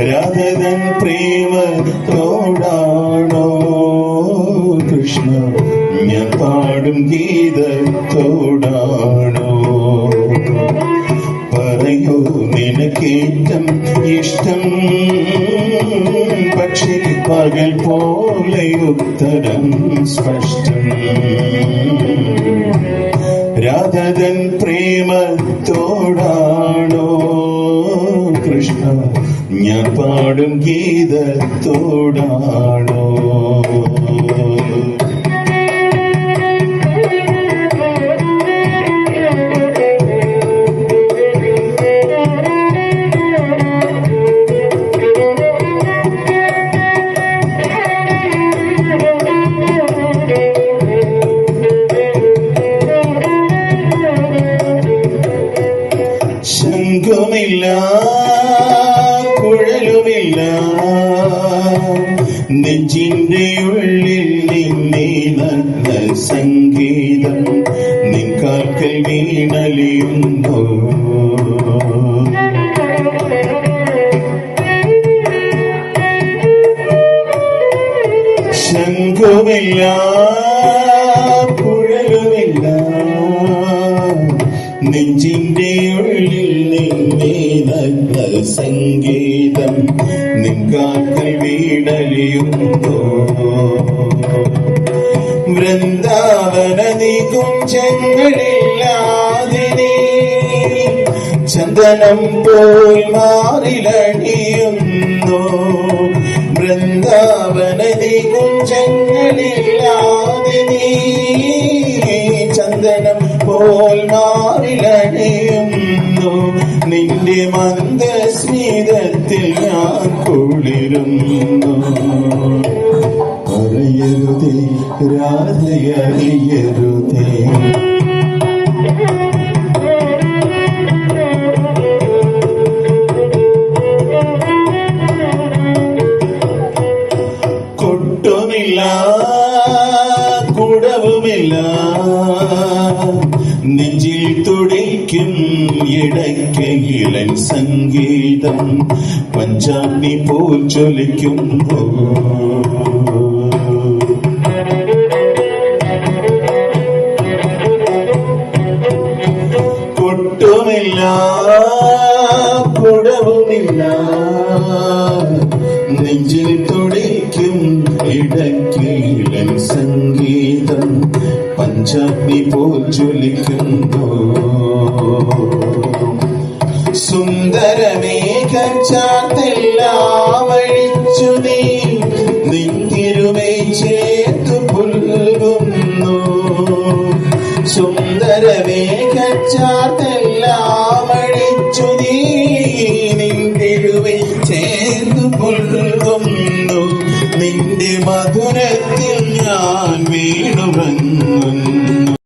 രാധതൻ പ്രേമത്തോടാണോ? കൃഷ്ണ ഞാൻ പാടും ഗീതത്തോടാണോ? പറയൂ നിനക്കേറ്റം ഇഷ്ടം. പക്ഷേ പകൽ പോലെ ഉത്തരം സ്പഷ്ടം. രാധതൻ പ്രേമത്തോടാണോ? കൃഷ്ണ ഞാൻ പാടും ഗീതത്തോടാണോ? ശംഖുമില്ല നെഞ്ചിന്റെ ഉള്ളിൽ നിന്നെ നല്ല സംഗീതം നിൻ കാൽക്കൽ വീണലിയുന്നു ശംഖുമില്ല കുഴലുമില്ല നെഞ്ചിന്റെ സംഗീതം നിൻകാക്കൾ വീടലിയുന്നു വൃന്ദാവന നീക്കും നീ ചന്ദനം പോൽ മാറിലണിയുന്നു. വൃന്ദാവന നീക്കും നീ ചന്ദനം പോൽ മാറിലണിയുന്നു. നിന്റെ മന്ദസ്മിതത്തിൽ ഞാൻ കുളിരുന്നു പറയരുതേ രാധയറിയരുതേ കൊട്ടുമില്ല കുടവുമില്ല. നെഞ്ചിൽ ഇടയ്ക്ക് ഇളൻ സംഗീതം പഞ്ചാബി പോൽ ചൊലിക്കുമ്പോ കൊട്ടുമില്ല കുടവുമില്ല നെഞ്ചിൽ തുടിക്കും ഇളൻ സംഗീതം പഞ്ചാബി പോൽ ജ്വലിക്കുന്നു സുന്ദരമേഘച്ചാത്തെല്ലാം അഴിച്ചു നീ നിന്നിരുമേ ചേർത്തു പുൽകുന്നു. സുന്ദരമേ അഴിച്ചു നീ നിന്നിരുമേ ചേർന്നു പുൽകുന്നു. നിന്റെ മധുരത്തിൽ ഞാൻ വീണുറങ്ങുന്നു.